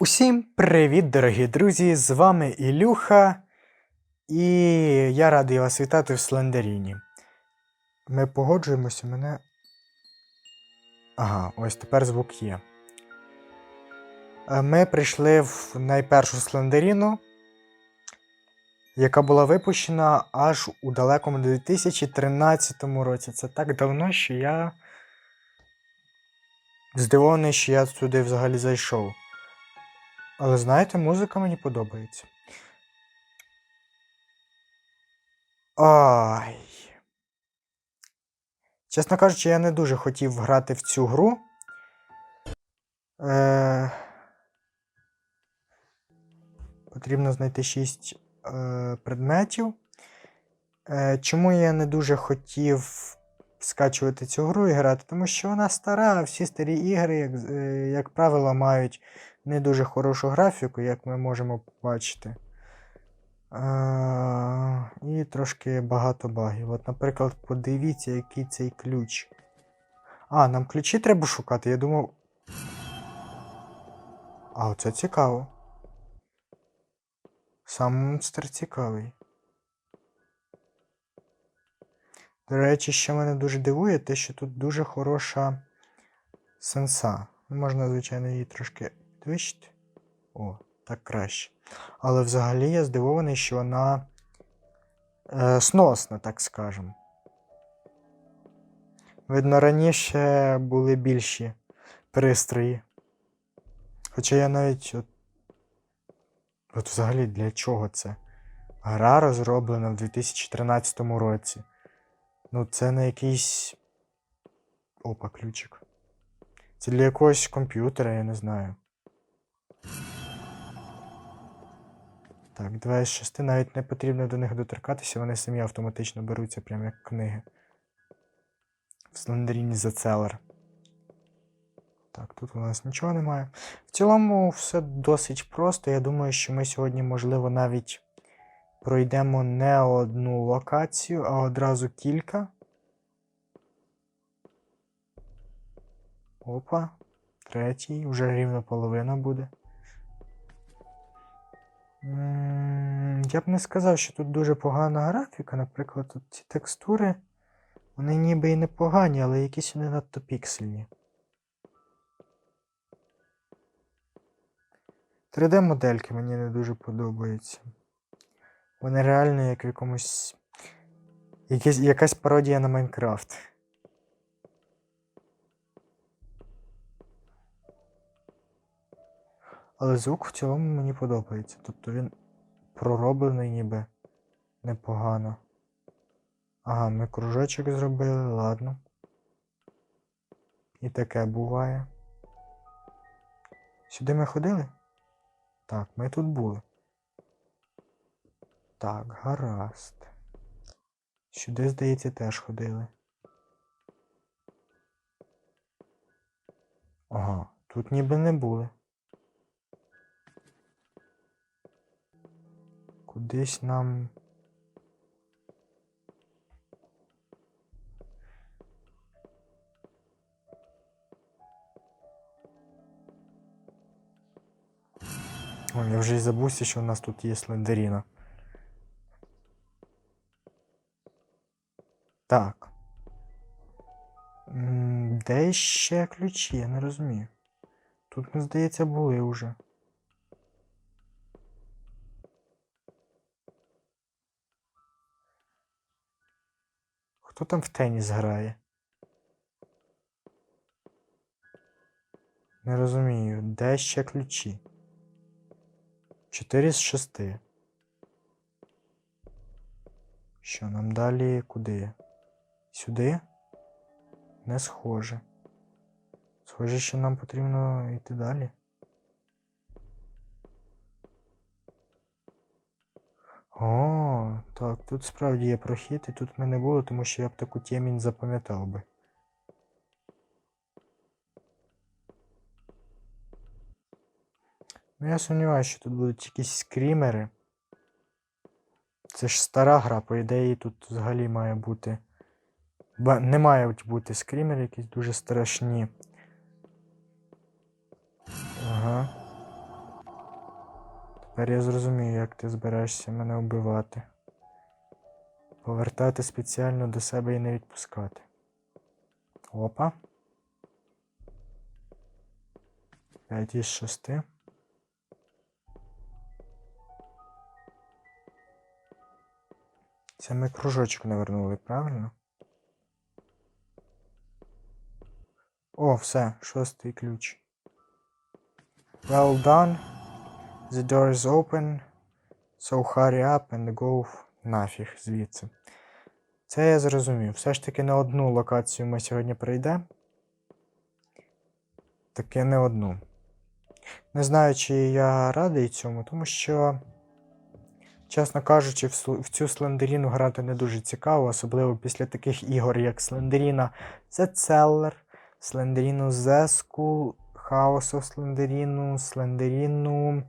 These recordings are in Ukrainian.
Усім привіт, дорогі друзі! З вами Ілюха, і я радий вас вітати в Слендеріні. Ми погоджуємося, мене. Ага, ось тепер звук є. Е, Ми прийшли в найпершу Слендеріну, яка була випущена аж у далекому 2013 році. Це так давно, що я здивований, що я сюди взагалі зайшов. Але знаєте, музика мені подобається. Ай. Чесно кажучи, я не дуже хотів грати в цю гру. Е... Потрібно знайти 6 е... предметів. Е... Чому я не дуже хотів скачувати цю гру і грати? Тому що вона стара, всі старі ігри, як, е, як правило, мають не дуже хорошу графіку, як ми можемо побачити. І трошки багато багів. От, наприклад, подивіться, який цей ключ. А, нам ключі треба шукати. Я думав. А, оце цікаво. Сам монстр цікавий. До речі, що мене дуже дивує, те, що тут дуже хороша сенса. Можна, звичайно, її трошки підвищити. О, так краще. Але взагалі я здивований, що вона е, сносна, так скажемо. Видно, раніше були більші пристрої. Хоча я навіть. От, от взагалі для чого це? Гра розроблена в 2013 році. Ну, це не якийсь. Опа, ключик. Це для якогось комп'ютера, я не знаю. Так, 2 з 6 навіть не потрібно до них доторкатися, вони самі автоматично беруться, прямо як книги. В Слендеріні за целер. Так, тут у нас нічого немає. В цілому все досить просто. Я думаю, що ми сьогодні, можливо, навіть пройдемо не одну локацію, а одразу кілька. Опа. Третій, вже рівно половина буде. Я б не сказав, що тут дуже погана графіка. Наприклад, тут ці текстури, вони ніби і непогані, але якісь вони надто піксельні. 3D-модельки мені не дуже подобаються. Вони реально як в якомусь. Якась пародія на Майнкрафт. Але звук в цілому мені подобається. Тобто він пророблений ніби непогано. Ага, ми кружочок зробили, ладно. І таке буває. Сюди ми ходили? Так, ми тут були. Так, гаразд. Сюди, здається, теж ходили. Ага, тут ніби не були. Кудись нам. Ой, я вже й забувся, що у нас тут є слендеріна. Так. Де ще ключі? Я не розумію. Тут ми, здається, були вже. Хто там в теніс грає? Не розумію, де ще ключі? 4 з 6. Що нам далі куди? Сюди? Не схоже. Схоже, що нам потрібно йти далі. О, так, тут справді є прохід, і тут ми не було, тому що я б таку темінь запам'ятав би. Ну, я сумніваюся, що тут будуть якісь скрімери. Це ж стара гра, по ідеї, тут взагалі має бути. Ба... Не мають бути скрімери якісь дуже страшні. Ага. Тепер я зрозумію, як ти збираєшся мене вбивати. Повертати спеціально до себе і не відпускати. Опа. 5 із 6. Це ми кружочок навернули, правильно? О, все, шостий ключ. Well done. The door is open. So hurry up and go нафіг звідси. Це я зрозумів. Все ж таки не одну локацію ми сьогодні пройдемо. Таки не одну. Не знаю, чи я радий цьому, тому що, чесно кажучи, в, цю слендеріну грати не дуже цікаво, особливо після таких ігор, як Слендеріна Cellar, Слендеріну House of Слендеріну, Слендеріну.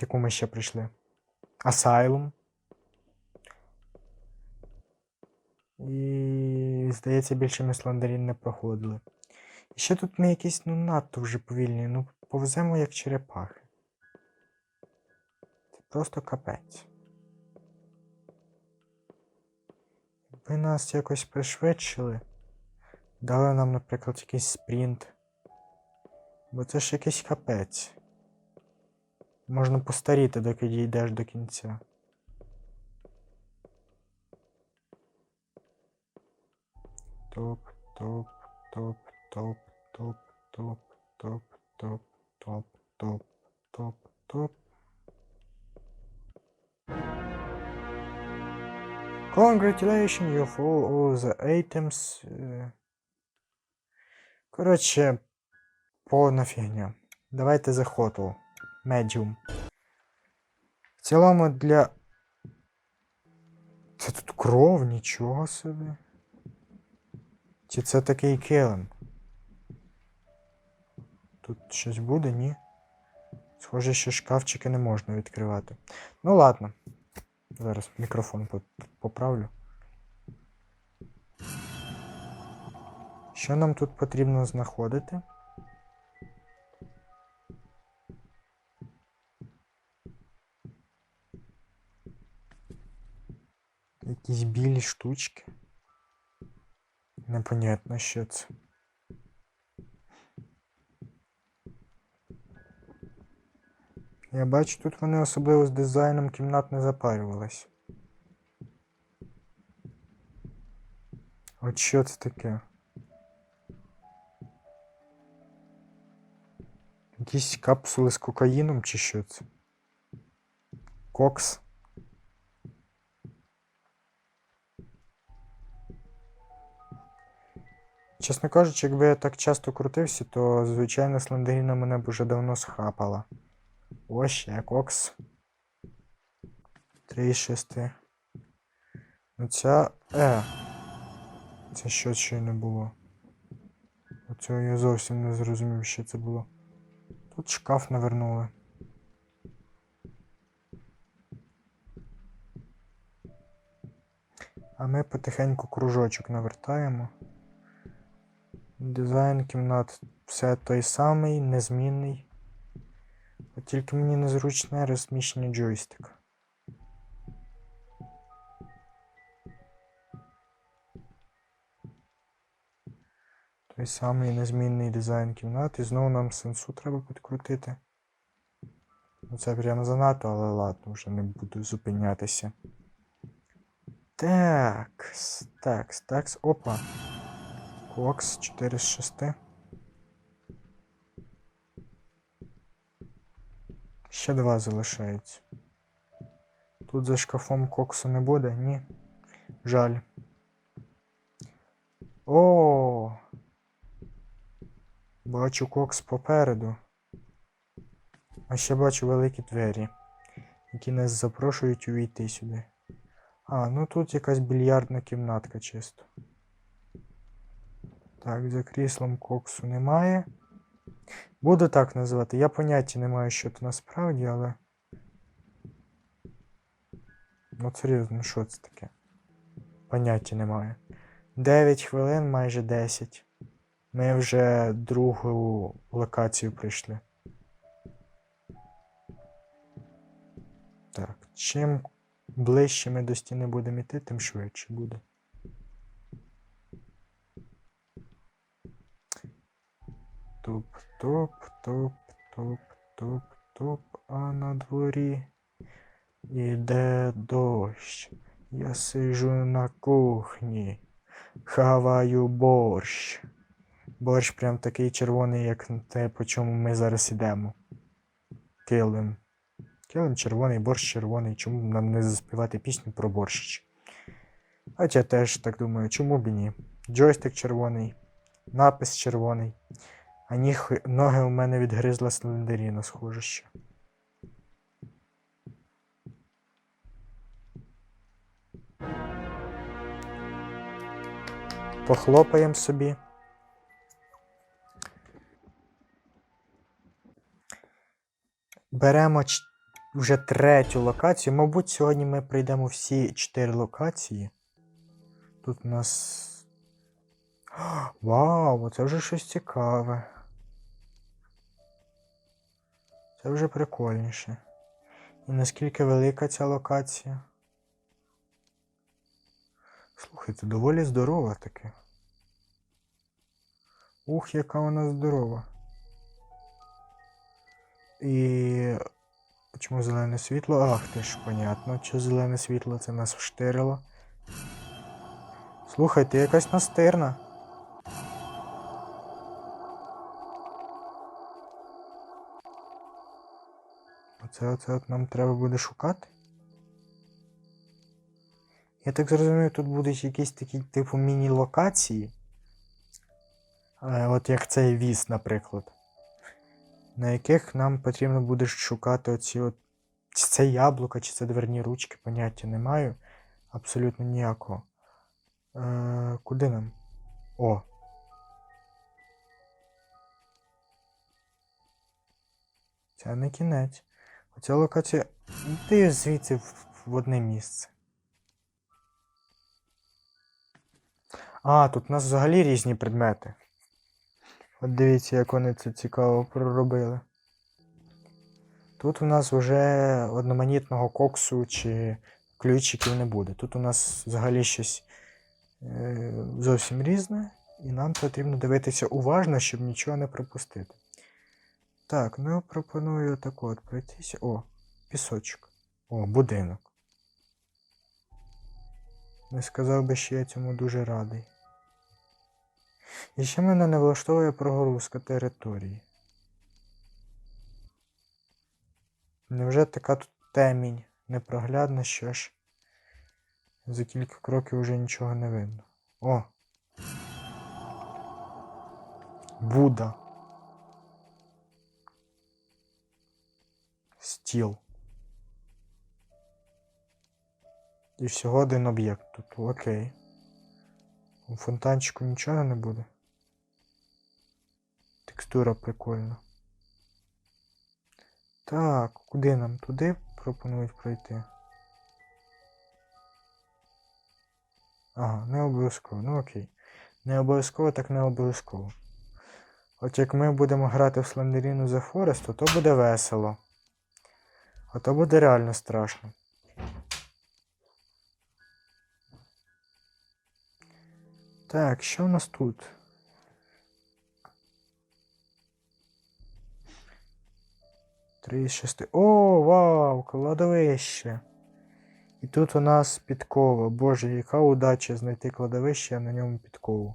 Яку ми ще прийшли? Asylum. І, здається, більше ми Слендерін не проходили. І ще тут ми якісь ну надто вже повільні, ну повземо як черепахи. Це просто капець. Ви нас якось пришвидшили. Дали нам, наприклад, якийсь спринт. Бо це ж якийсь капець. Можна постаріти, доки дійдеш до кінця. Топ, топ, топ, топ, топ, топ, топ, топ, топ, топ, топ, топ. Congratulations, you full all the items. е. Коротше, повна фігня. Давайте за хоту. Medium. В цілому для. Це тут кров, нічого собі. Чи це такий килим? Тут щось буде, ні? Схоже, що шкафчики не можна відкривати. Ну ладно. Зараз мікрофон поправлю. Що нам тут потрібно знаходити? Якісь білі штучки. Непонятно, що це. Я бачу, тут вони особливо з дизайном кімнат не запарювались. От що це таке? Якісь капсули з кокаїном чи що це? Кокс. Чесно кажучи, якби я так часто крутився, то звичайно слендеріна мене б уже давно схапала. Ось. Три із шести. Ну ця. Е. Це що ще не було. Оцього я зовсім не зрозумів, що це було. Тут шкаф навернули. А ми потихеньку кружочок навертаємо. Дизайн кімнат все той самий, незмінний. От тільки мені незручне розміщення джойстика. Той самий незмінний дизайн кімнат, і знову нам сенсу треба підкрутити. Ну, Це прямо занадто, але ладно, вже не буду зупинятися. Так, так, так, опа. Кокс 4 з 6. Ще два залишається. Тут за шкафом коксу не буде? Ні. Жаль. О! Бачу кокс попереду. А ще бачу великі двері, які нас запрошують увійти сюди. А, ну тут якась більярдна кімнатка чисто. Так, за кріслом коксу немає. Буду так називати. Я поняття не маю, що це насправді, але. Ну, серйозно, що це таке? Поняття немає. 9 хвилин, майже 10. Ми вже другу локацію прийшли. Так, чим ближче ми до стіни будемо йти, тим швидше буде. Туп, топ, топ, топ, топ, топ, а на дворі іде дощ. Я сижу на кухні, хаваю борщ. Борщ прям такий червоний, як те, по чому ми зараз ідемо. Килим. Килим червоний, борщ червоний. Чому б нам не заспівати пісню про борщ? А я теж так думаю, чому б і ні? Джойстик червоний, напис червоний. А ніг, ноги у мене відгризла слендеріна, схоже ще. Похлопаємо собі. Беремо вже третю локацію. Мабуть, сьогодні ми пройдемо всі чотири локації. Тут у нас. Вау, це вже щось цікаве. Це вже прикольніше. І наскільки велика ця локація? Слухайте, доволі здорова таке. Ух, яка вона здорова. І. Чому зелене світло? Ах, ти ж понятно, що зелене світло це нас вштирило. Слухайте, якась настирна. Оце оце от нам треба буде шукати. Я так зрозумів, тут будуть якісь такі типу міні-локації. Е, От як цей віз, наприклад. На яких нам потрібно буде шукати оці от. Чи це яблука, чи це дверні ручки, поняття не маю. Абсолютно ніякого. Е, куди нам? О. Це не кінець. Оця локація. Йди звідси в, в одне місце. А, тут у нас взагалі різні предмети. От дивіться, як вони це цікаво проробили. Тут у нас вже одноманітного коксу чи ключиків не буде. Тут у нас взагалі щось е, зовсім різне, і нам потрібно дивитися уважно, щоб нічого не пропустити. Так, ну пропоную так от пройтися. О, пісочок. О, будинок. Не сказав би, що я цьому дуже радий. І ще мене не влаштовує прогрузка території. Невже така тут темінь непроглядна, що ж за кілька кроків вже нічого не видно. О! Буда. Стіл. І всього один об'єкт тут. Окей. У фонтанчику нічого не буде. Текстура прикольна. Так, куди нам? Туди пропонують пройти. Ага, не обов'язково. Ну окей. Не обов'язково, так не обов'язково. От як ми будемо грати в Слендеріну за Форест, то то буде весело. А то буде реально страшно. Так, що у нас тут? Три з шести. О, вау, кладовище. І тут у нас підкова. Боже, яка удача знайти кладовище, а на ньому підкову.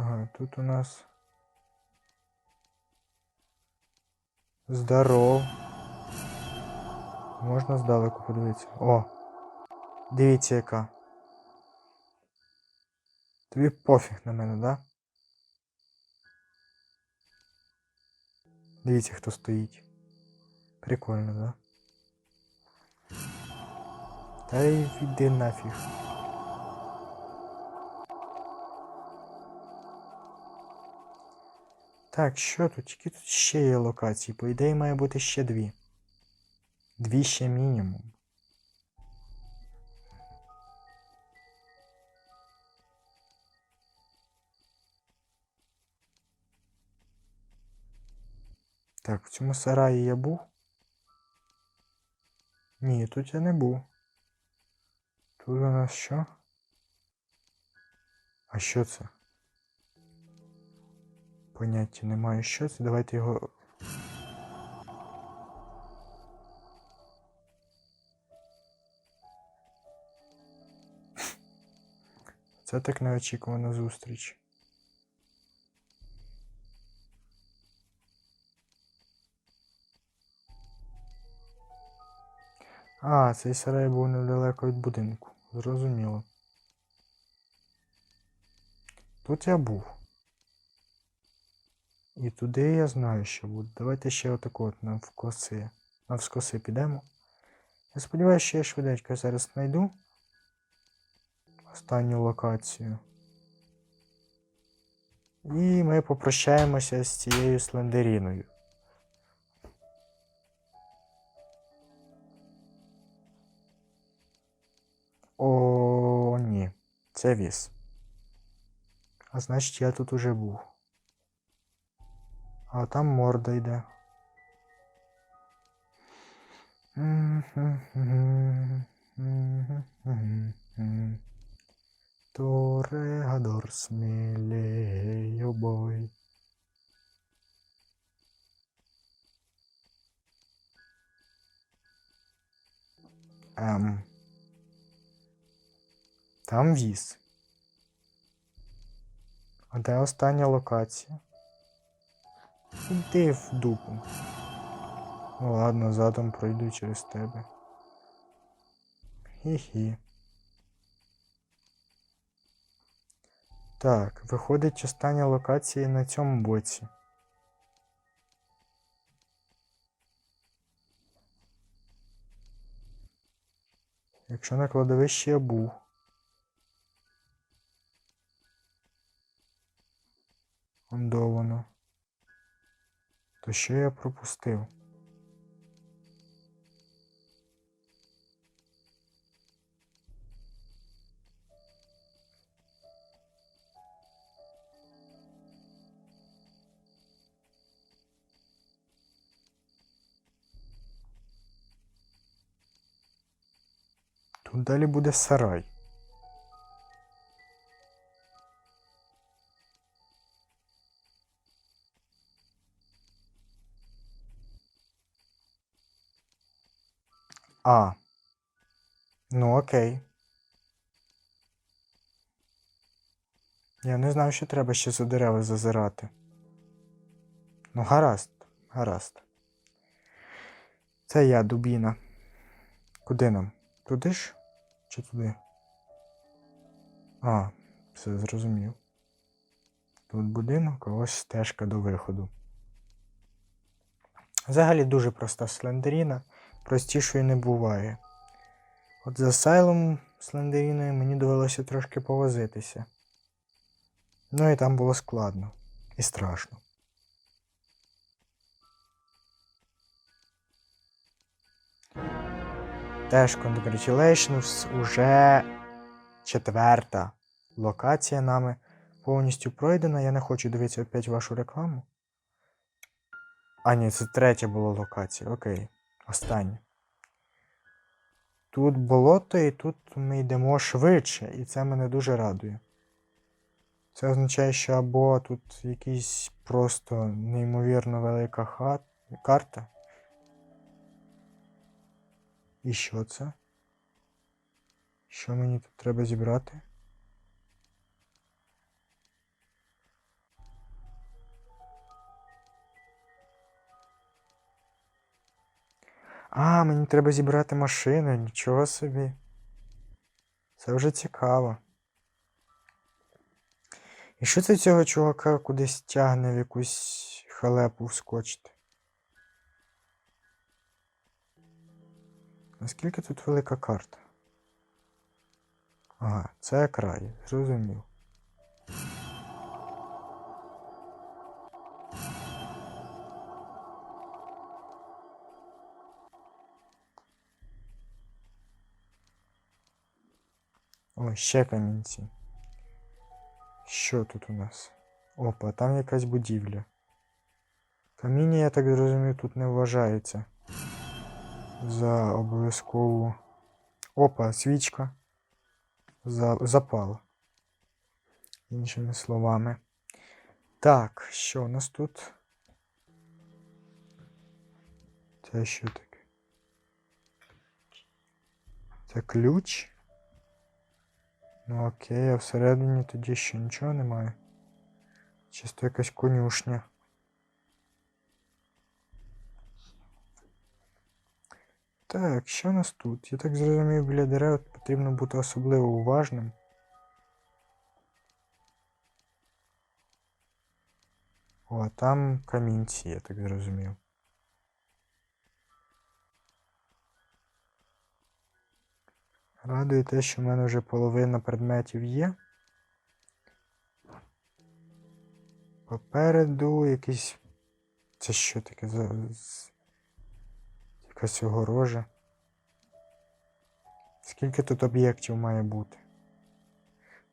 Ага, тут у нас. Здоров. Можна здалеку подивитися. О! Дивіться яка. Тобі пофіг на мене, да? Дивіться, хто стоїть. Прикольно, да? Та й іди нафіг. Так, що тут? Які тут ще є локації? По ідеї має бути ще дві. Дві ще мінімум. Так, в цьому сараї я був. Ні, тут я не був. Тут у нас що? А що це? Поняття немає, що це. Давайте його. Це так неочікувана зустріч. А, цей сарай був недалеко від будинку. Зрозуміло. Тут я був. І туди я знаю, що буде. Давайте ще отаку от навкоси. Навскоси підемо. Я сподіваюся, що я швиденько зараз знайду останню локацію. І ми попрощаємося з цією слендеріною. О, ні. Це віз. А значить, я тут уже був. А там морда йде. Торегадор смелей, обой. Ем. Там віз. А де остання локація? Іди в дупу. Ну ладно, задом пройду через тебе. Хі-хі. Так, виходить остання локація на цьому боці. Якщо на кладовищі я був. Ондо воно. То що я пропустив? Тут далі буде сарай. А. Ну окей. Я не знав, що треба ще за дерева зазирати. Ну, гаразд, гаразд. Це я, дубіна. Куди нам? Туди ж? Чи туди? А, все зрозумів. Тут будинок, а ось стежка до виходу. Взагалі дуже проста слендеріна, простішої не буває. От за сайлом слендеріною мені довелося трошки повозитися. Ну і там було складно і страшно. Теж congratulations, уже четверта локація нами повністю пройдена. Я не хочу дивитися опять вашу рекламу. А, ні, це третя була локація. Окей. Остання. Тут болото, і тут ми йдемо швидше, і це мене дуже радує. Це означає, що або тут якась просто неймовірно велика хат... карта. І що це? Що мені тут треба зібрати? А, мені треба зібрати машину, нічого собі. Це вже цікаво. І що це цього чувака кудись тягне в якусь халепу вскочити? Наскільки тут велика карта? Ага, це край, зрозумів. О, ще камінці. Що тут у нас? Опа, там якась будівля. Каміння, я так зрозумів, тут не вважається. За обов'язкову. Опа, свічка. За... Запал. Іншими словами. Так, що у нас тут? Це що таке? Це ключ? Ну окей, а всередині тоді ще нічого немає. Чисто якась конюшня. Так, що у нас тут? Я так зрозумів, біля дерев потрібно бути особливо уважним. О, а там камінці, я так зрозумів. Радує те, що в мене вже половина предметів є. Попереду якийсь. Це що таке за. Якась огорожа. Скільки тут об'єктів має бути?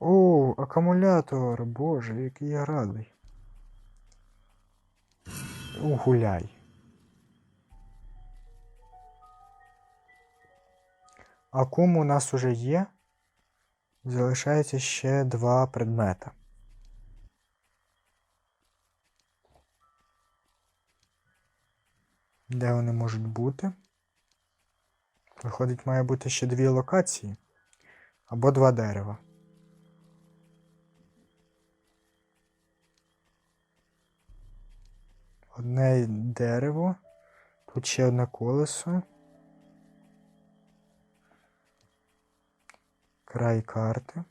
О, акумулятор! Боже, який я радий. Ну, гуляй. Акум у нас уже є. Залишається ще два предмета. Де вони можуть бути? Виходить, має бути ще дві локації або два дерева. Одне дерево. Тут ще одне колесо. Край карти.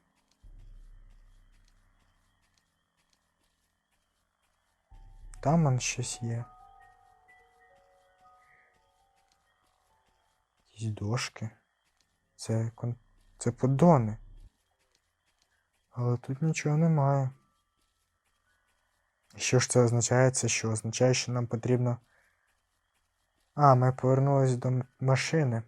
Там он щось є. Якісь дошки. Це, кон... це поддони. Але тут нічого немає. Що ж це означає? Це що? Означає, що нам потрібно. А, ми повернулись до машини.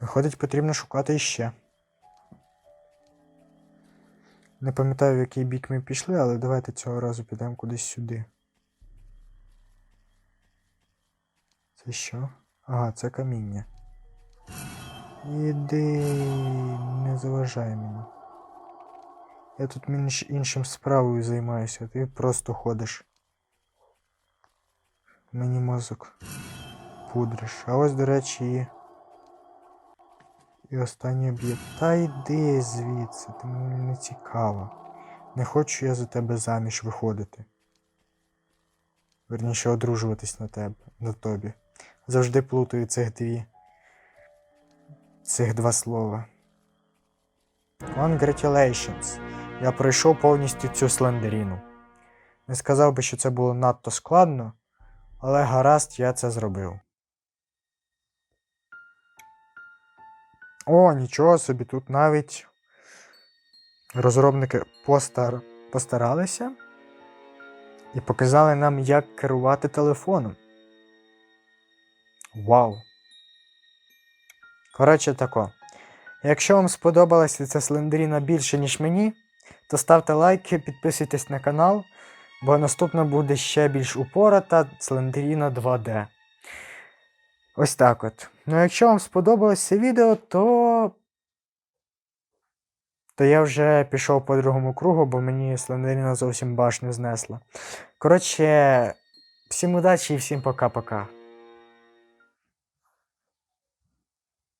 Виходить, потрібно шукати іще. Не пам'ятаю, в який бік ми пішли, але давайте цього разу підемо кудись сюди. Це що? Ага, це каміння. Іди, не заважай мені. Я тут інш- іншим справою займаюся, ти просто ходиш. Мені мозок пудриш. А ось, до речі, і. І останній об'єкт. Та йди звідси, ти мені не цікава. Не хочу я за тебе заміж виходити. Верніше одружуватись на тебе, на тобі. Завжди плутаю цих дві. Цих два слова. Congratulations! Я пройшов повністю цю слендеріну. Не сказав би, що це було надто складно, але гаразд я це зробив. О, нічого собі, тут навіть розробники постар... постаралися і показали нам, як керувати телефоном. Вау! Коротше тако. Якщо вам сподобалася ця слендеріна більше, ніж мені, то ставте лайки, підписуйтесь на канал, бо наступна буде ще більш упората слендеріна 2D. Ось так от. Ну, якщо вам сподобалось це відео, то. То я вже пішов по другому кругу, бо мені слендеріна зовсім башню знесла. Коротше, всім удачі і всім пока-пока.